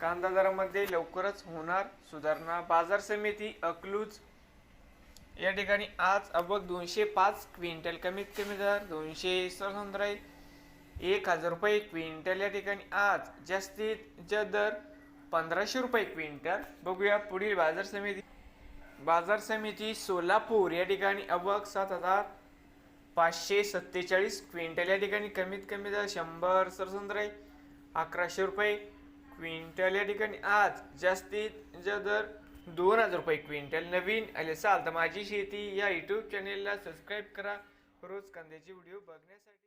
कांदा दरामध्ये लवकरच होणार सुधारणा. बाजार समिती अकलूज. या ठिकाणी आज अबक दोनशे पाच क्विंटल कमीत कमी दर दोनशे पंधरा एक हजार रुपये क्विंटल. या ठिकाणी आज जास्तीत जास्त दर पंधराशे रुपये क्विंटल. बघूया पुढील बाजार समिती. बाजार समिती सोलापूर. या ठिकाणी अबक सात हजार पाचशे सत्तेचाळीस क्विंटल. या ठिकाणी कमीत कमी दर शंभर सरसंद्रे अकराशे रुपये क्विंटल या ठिकाणी आज जास्तीत जास्त दर दोन हजार रुपये क्विंटल. नवीन आले असाल तर माझी शेती या यूट्यूब चॅनेलला सबस्क्राईब करा. रोज कांद्याचे व्हिडिओ बघण्यासाठी.